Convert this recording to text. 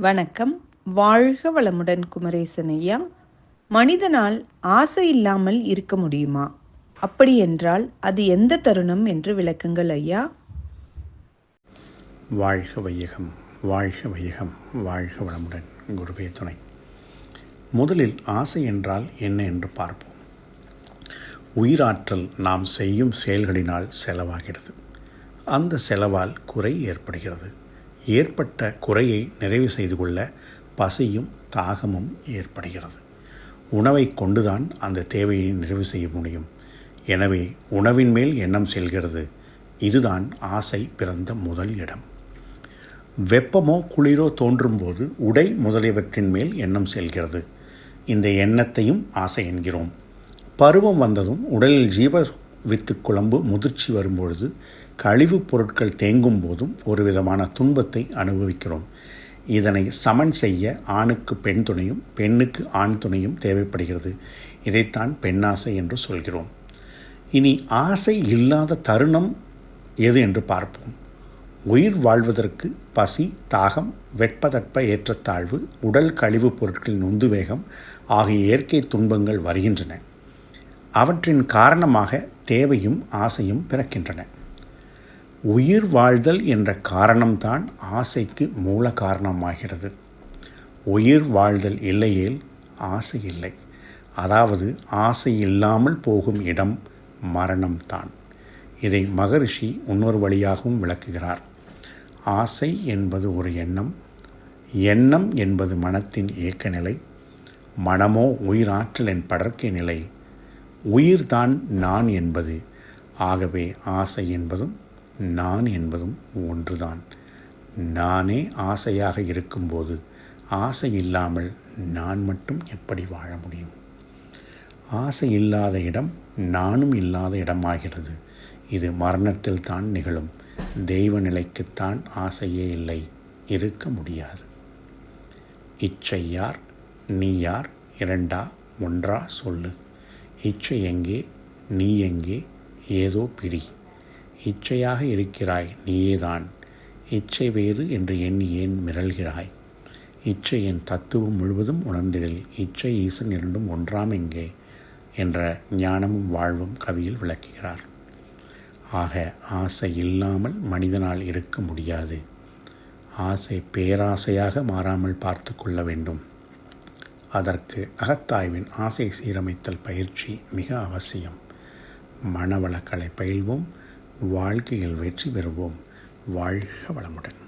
வணக்கம். வாழ்க வளமுடன் குமரேசன் ஐயா. மனிதனால் ஆசை இல்லாமல் இருக்க முடியுமா? அப்படி என்றால் அது எந்த தருணம் என்று விளக்குங்கள் ஐயா. வாழ்க வையகம் வாழ்க வையகம் வாழ்க வளமுடன் குருவே துணை. முதலில் ஆசை என்றால் என்ன என்று பார்ப்போம். உயிராற்றல் நாம் செய்யும் செயல்களினால் செலவாகிறது. அந்த செலவால் குறை ஏற்படுகிறது. ஏற்பட்ட குறையை நிறைவு செய்து கொள்ள பசியும் தாகமும் ஏற்படுகிறது. உணவை கொண்டுதான் அந்த தேவையை நிறைவு செய்ய முடியும். எனவே உணவின் மேல் எண்ணம் செல்கிறது. இதுதான் ஆசை பிறந்த முதல் இடம். வெப்பமோ குளிரோ தோன்றும்போது உடை முதலியவற்றின் மேல் எண்ணம் செல்கிறது. இந்த எண்ணத்தையும் ஆசை என்கிறோம். பருவம் வந்ததும் உடலில் ஜீவ வித்து குழம்பு முதிர்ச்சி வரும்பொழுது கழிவுப் பொருட்கள் தேங்கும் போதும் ஒரு விதமான துன்பத்தை அனுபவிக்கிறோம். இதனை சமன் செய்ய ஆணுக்கு பெண் துணையும் பெண்ணுக்கு ஆண் துணையும் தேவைப்படுகிறது. இதைத்தான் பெண்ணாசை என்று சொல்கிறோம். இனி ஆசை இல்லாத தருணம் எது என்று பார்ப்போம். உயிர் வாழ்வதற்கு பசி தாகம் வெப்பதட்ப ஏற்றத்தாழ்வு உடல் கழிவுப் பொருட்களின் உந்துவேகம் ஆகிய இயற்கை துன்பங்கள் வருகின்றன. அவற்றின் காரணமாக தேவையும் ஆசையும் பிறக்கின்றன. உயிர் வாழ்தல் என்ற காரணம்தான் ஆசைக்கு மூல காரணமாகிறது. உயிர் வாழ்தல் இல்லையேல் ஆசை இல்லை. அதாவது ஆசை இல்லாமல் போகும் இடம் மரணம்தான். இதை மகரிஷி இன்னொரு வழியாகவும் விளக்குகிறார். ஆசை என்பது ஒரு எண்ணம் எண்ணம் என்பது மனத்தின் இயக்க நிலை மனமோ உயிராற்றலின் படர்க்கை நிலை உயிர்தான் நான் என்பது. ஆகவே ஆசை என்பதும் நான் என்பதும் ஒன்றுதான். நானே ஆசையாக இருக்கும்போது ஆசை இல்லாமல் நான் மட்டும் எப்படி வாழ முடியும்? ஆசை இல்லாத இடம் நானும் இல்லாத இடமாகிறது. இது மரணத்தில் தான் நிகழும். தெய்வ நிலைக்குத்தான் ஆசையே இல்லை. இருக்க முடியாது. இச்சை யார்? நீ யார்? இரண்டா ஒன்றா சொல்லு. இச்சை எங்கே நீ எங்கே ஏதோ பிரி இச்சையாக இருக்கிறாய் நீயேதான். இச்சை வேறு என்று எண்ணி ஏன் மிரள்கிறாய்? இச்சையின் தத்துவம் முழுவதும் உணர்ந்திடில் இச்சை ஈசன் இரண்டும் ஒன்றாம் எங்கே? என்ற ஞானமும் வாழ்வும் கவியில் விளக்குகிறார். ஆக ஆசை இல்லாமல் மனிதனால் இருக்க முடியாது. ஆசை பேராசையாக மாறாமல் பார்த்து கொள்ள வேண்டும். அதற்கு அகத்தாய்வின் ஆசை சீரமைத்தல் பயிற்சி மிக அவசியம். மனவளக்கலை பயில்வோம் வாழ்க்கையில் வெற்றி பெறுவோம். வாழ்க வளமுடன்.